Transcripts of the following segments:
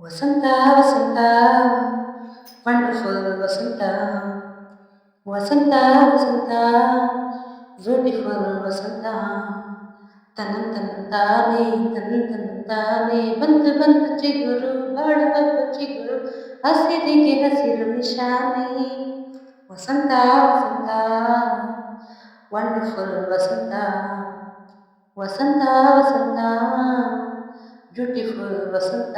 ವಸಂತ ವಸಂತ wonderful ವಸಂತ ವಸಂತ ವಸಂತ beautiful ವಸಂತ ತನ್ನ ತನ್ನ ತಾನೇ ತನ್ನ ತನ್ನ ತಾನೇ ಬಂತು ಬಂತು ಚಿಗುರು ಬಾಳ ಬಂತು ಚಿಗುರು ಹಸಿರಿಗೆ ಹಸಿರು ನಿಶಾನೆ ವಸಂತ ವಸಂತ ವಂಡರ್ಫುಲ್ ವಸಂತ ವಸಂತ ವಸಂತ ಬ್ಯೂಟಿಫುಲ್ ವಸಂತ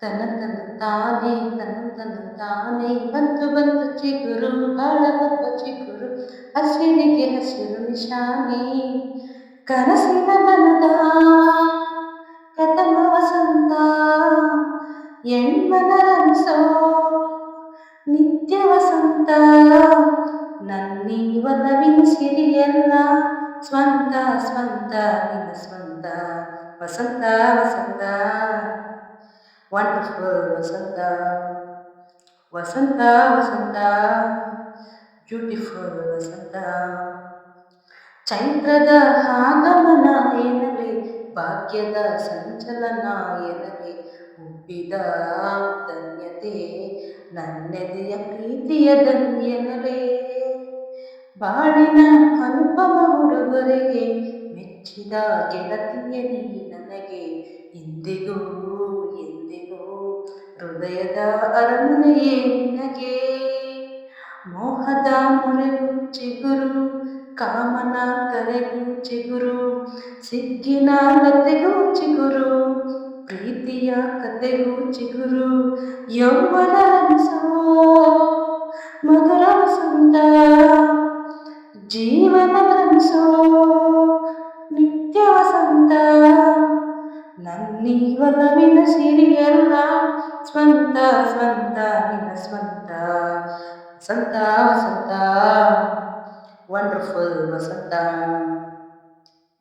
ತನ್ನ ತನ್ನ ತಾನೇ ತನ್ನ ತನ್ನ ತಾನೇ ಬಂತು ಬಂತು ಚಿಗುರು ಬಾಳ ಬಂತು ಚಿಗುರು ಹಸಿರಿಗೆ ಹಸಿರು ನಿಶಾನೆ ಕನಸಿನ ಬನದ ಪ್ರಥಮ ವಸಂತ ಎಣ್ಮನರನ್ಸೋ ನಿತ್ಯ ವಸಂತ ನನ್ನಿ ಒಲವಿನ ಸಿರಿಯಲ್ಲ ಸ್ವಂತ ಸ್ವಂತ ವಸಂತ ವಸಂತ ವಸಂತ ಬ್ಯೂಟಿಫುಲ್ ವಸಂತ ಚೈತ್ರದ ಆಗಮನ ಏನಲಿ ಭಾಗ್ಯದ ಸಂಚಲನ ಏನಲಿ ಹುಬ್ಬಿದ ಧನ್ಯತೆ ನನ್ನೆದೆಯ ಪ್ರೀತಿಯ ಧನ್ಯನಲೆ ಬಾಳಿನ ಅನುಪಮ ಹುಡುಗರಿಗೆ ಮೆಚ್ಚಿದ ಗೆಳತಿಯ ನೀ ನನಗೆ ಇಂದಿಗೂ ಹೃದಯದ ಅರಮನೆಯೇ ನಿನಗೆ. ಮೋಹದ ಮೊರೆಗೂ ಚಿಗುರು, ಕಾಮನ ಕರೆಗೂ ಚಿಗುರು ಸಿಗ್ಗಿನ ಲತೆಗೂ ಚಿಗುರು, ಪ್ರೀತಿಯ ಕತೆಗೂ ಚಿಗುರು. ಯೌವನ ಮಧುರ ವಸಂತ, ಜೀವನ ಕನಸೋ ನಿತ್ಯ ವಸಂತ. ನನ್ನಿ ಒಲವಿನ ಸಿರಿಯಲ್ಲ ವಸಂತ ವಸಂತ. ವಂಡರ್ಫುಲ್ ವಸಂತ.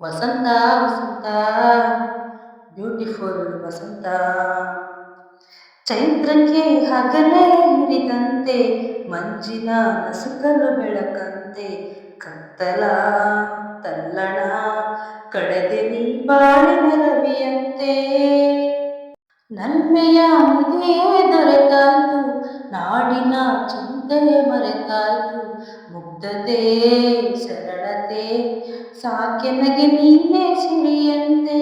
ವಸಂತ ವಸಂತ. ಬ್ಯೂಟಿಫುಲ್ ವಸಂತ. ಚೈತ್ರಕ್ಕೆ ಹಗಲೇ ಹಿಡಿದಂತೆ ಮಂಜಿನ ನಸುಕಲು ಬೆಳಕಂತೆ, ಕತ್ತಲ, ತಲ್ಲಣ ಕಳೆದೆ ನೀ ಬಾಳಿನ ರವಿಯಂತೆ ನನ್ಮೆಯ ನಿಧಿಯೇ ದೊರೆತಾಯ್ತು ನಾಡಿನ ಚಿಂತೆ ಮರೆತಾಯ್ತು. ಮುಗ್ಧತೆ ಸರಳತೆ ಸಾಕೆನಗೆ ನಿನ್ನೆ ಸಿರಿಯಂತೆ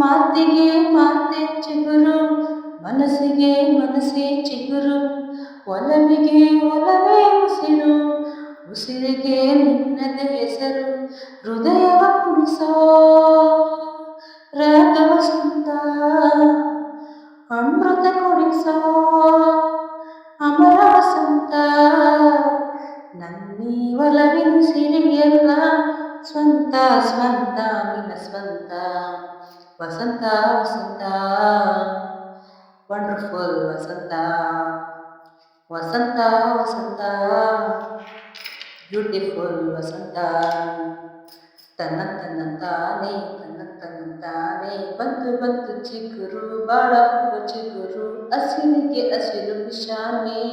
ಮಾತಿಗೆ ಮಾತೆ ಚಿಗುರು, ಮನಸ್ಸಿಗೆ ಮನಸ್ಸೇ ಚಿಗುರು. ಒಲವಿಗೆ ಒಲವೇ ಉಸಿರು, ಉಸಿರಿಗೆ ನಿನ್ನದೇ ಹೆಸರು. ನನ್ನಿ ಒಲವಿನ ಸಿರಿಯಲ್ಲ ಸ್ವಂತ ಸ್ವಂತ ನಿನ್ನ ಸ್ವಂತ ವಸಂತ ವಸಂತ ವಂಡರ್ಫುಲ್ ವಸಂತ ವಸಂತ ವಸಂತ ಬ್ಯೂಟಿಫುಲ್ ವಸಂತ ತನ್ನ ತನ್ನ ತಾನೇ ತನ್ನ ತನ್ನ ತಾನೇ ಬಂತು ಬಂತು ಚಿಗುರು ಬಾಳ ಚಿಗುರು ಹಸಿರಿಗೆ ಹಸಿರು ನಿಶಾನೆ